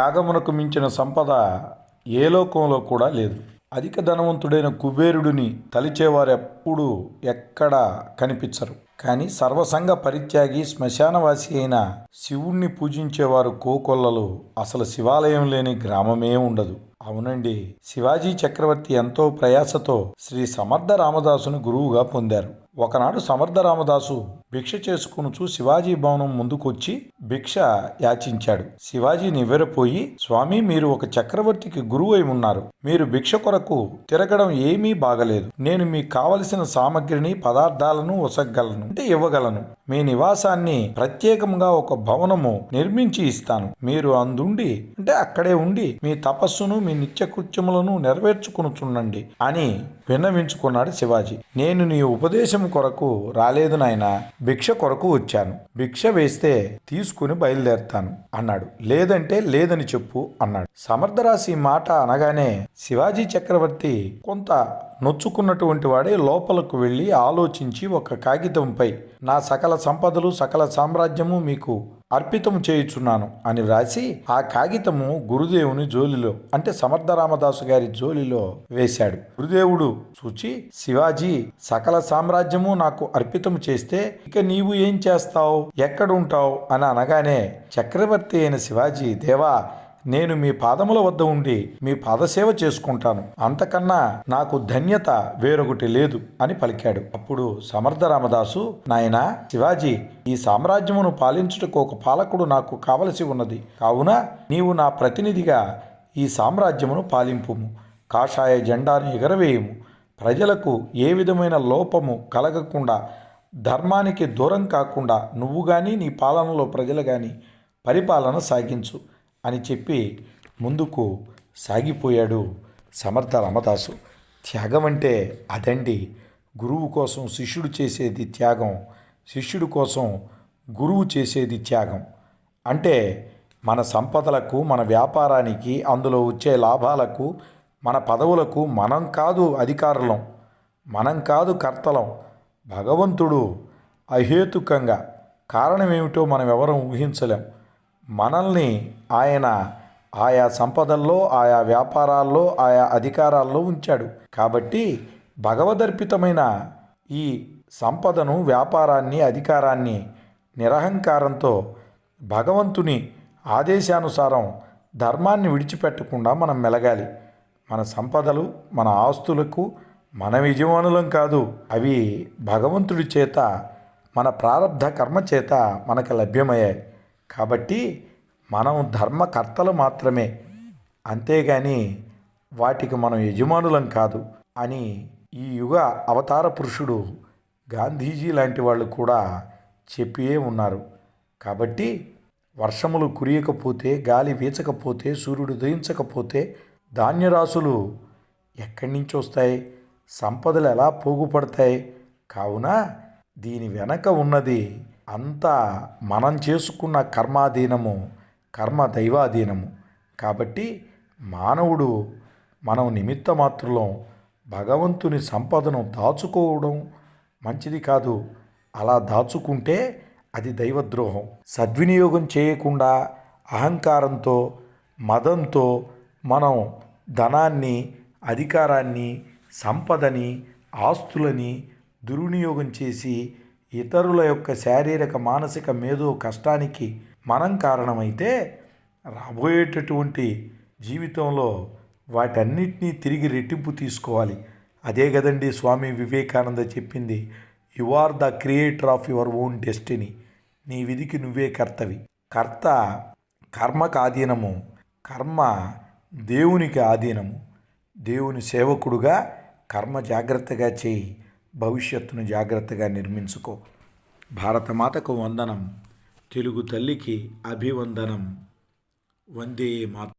త్యాగమునకు మించిన సంపద ఏ లోకంలో కూడా లేదు. అధిక ధనవంతుడైన కుబేరుడిని తలిచేవారెప్పుడూ ఎక్కడా కనిపించరు. కానీ సర్వసంగ పరిత్యాగి శ్మశానవాసి అయిన శివుణ్ణి పూజించేవారు కోకొల్లలు అసలు శివాలయం లేని గ్రామమే ఉండదు. అవునండి శివాజీ చక్రవర్తి ఎంతో ప్రయాసతో శ్రీ సమర్థ రామదాసును గురువుగా పొందారు. ఒకనాడు సమర్థ రామదాసు భిక్ష చేసుకునుచు శివాజీ భవనం ముందుకొచ్చి భిక్ష యాచించాడు. శివాజీ నివ్వెరపోయి స్వామి మీరు ఒక చక్రవర్తికి గురువు అయి ఉన్నారు. మీరు భిక్ష కొరకు తిరగడం ఏమీ బాగలేదు. నేను మీకు కావలసిన సామగ్రిని పదార్థాలను ఒసగలను అంటే ఇవ్వగలను. మీ నివాసాన్ని ప్రత్యేకంగా ఒక భవనము నిర్మించి ఇస్తాను. మీరు అందుండి అంటే అక్కడే ఉండి మీ తపస్సును మీ నిత్యకృత్యములను నెరవేర్చుకునుచుండండి అని విన్నవించుకున్నాడు శివాజీ. నేను నీ ఉపదేశం కొరకు రాలేదు నాయన భిక్ష కొరకు వచ్చాను. భిక్ష వేస్తే తీసుకుని బయలుదేరుతాను అన్నాడు. లేదంటే లేదని చెప్పు అన్నాడు. సమర్థరాశి మాట అనగానే శివాజీ చక్రవర్తి కొంత నొచ్చుకున్నటువంటి వాడే లోపలకు వెళ్ళి ఆలోచించి ఒక కాగితంపై నా సకల సంపదలు సకల సామ్రాజ్యము మీకు అర్పితం చేయుచున్నాను అని వ్రాసి ఆ కాగితము గురుదేవుని జోలిలో అంటే సమర్థ రామదాసు గారి జోలిలో వేశాడు. గురుదేవుడు చూచి శివాజీ సకల సామ్రాజ్యము నాకు అర్పితం చేస్తే ఇక నీవు ఏం చేస్తావు? ఎక్కడుంటావు? అని అనగానే చక్రవర్తి అయిన శివాజీ దేవా నేను మీ పాదముల వద్ద ఉండి మీ పాదసేవ చేసుకుంటాను. అంతకన్నా నాకు ధన్యత వేరొకటి లేదు అని పలికాడు. అప్పుడు సమర్థ రామదాసు నాయనా శివాజీ ఈ సామ్రాజ్యమును పాలించుటకు ఒక పాలకుడు నాకు కావలసి ఉన్నది. కావున నీవు నా ప్రతినిధిగా ఈ సామ్రాజ్యమును పాలింపుము. కాషాయ జెండాను ఎగరవేయము. ప్రజలకు ఏ విధమైన లోపము కలగకుండా ధర్మానికి దూరం కాకుండా నువ్వు కానీ నీ పాలనలో ప్రజలు కానీ పరిపాలన సాగించు. అని చెప్పి ముందుకు సాగిపోయాడు సమర్థ రామదాసు. త్యాగం అంటే అదండి. గురువు కోసం శిష్యుడు చేసేది త్యాగం శిష్యుడు కోసం గురువు చేసేది త్యాగం. అంటే మన సంపదలకు మన వ్యాపారానికి అందులో వచ్చే లాభాలకు మన పదవులకు మనం కాదు అధికారులం మనం కాదు కర్తలం భగవంతుడు అహేతుకంగా. కారణం ఏమిటో మనం ఎవరం ఊహించలేం. మనల్ని ఆయన ఆయా సంపదల్లో ఆయా వ్యాపారాల్లో ఆయా అధికారాల్లో ఉంచాడు. కాబట్టి భగవదర్పితమైన ఈ సంపదను వ్యాపారాన్ని అధికారాన్ని నిరహంకారంతో భగవంతుని ఆదేశానుసారం ధర్మాన్ని విడిచిపెట్టకుండా మనం మెలగాలి. మన సంపదలు మన ఆస్తులకు మన యజమానులం కాదు అవి భగవంతుడి చేత మన ప్రారంధ కర్మ చేత మనకు లభ్యమయ్యాయి. కాబట్టి మనం ధర్మకర్తలు మాత్రమే. అంతేగాని వాటికి మనం యజమానులం కాదు అని ఈ యుగ అవతార పురుషుడు గాంధీజీ లాంటి వాళ్ళు కూడా చెప్పియే ఉన్నారు. కాబట్టి వర్షములు కురియకపోతే గాలి వీచకపోతే సూర్యుడు ఉదయించకపోతే ధాన్యరాశులు ఎక్కడి నుంచి వస్తాయి సంపదలు ఎలా పోగుపడతాయి? కావున దీని వెనక ఉన్నది అంతా మనం చేసుకున్న కర్మాధీనము కర్మ దైవాధీనము. కాబట్టి మానవుడు మనం నిమిత్త మాత్రులం భగవంతుని సంపదను దాచుకోవడం మంచిది కాదు. అలా దాచుకుంటే అది దైవద్రోహం. సద్వినియోగం చేయకుండా అహంకారంతో మదంతో మనం ధనాన్ని అధికారాన్ని సంపదని ఆస్తులని దుర్వినియోగం చేసి ఇతరుల యొక్క శారీరక మానసిక మేధో కష్టానికి మనం కారణమైతే రాబోయేటటువంటి జీవితంలో వాటన్నిటినీ తిరిగి రెట్టింపు తీసుకోవాలి. అదే కదండి స్వామి వివేకానంద చెప్పింది you are the creator of your own destiny నీ విధికి నువ్వే కర్తవి. కర్త కర్మకు ఆధీనము. కర్మ దేవునికి ఆధీనము. దేవుని సేవకుడుగా కర్మ జాగ్రత్తగా చేయి. భవిష్యత్తును జాగ్రత్తగా నిర్మించుకో. భారతమాతకు వందనం తెలుగు తల్లికి అభివందనం. వందే మాత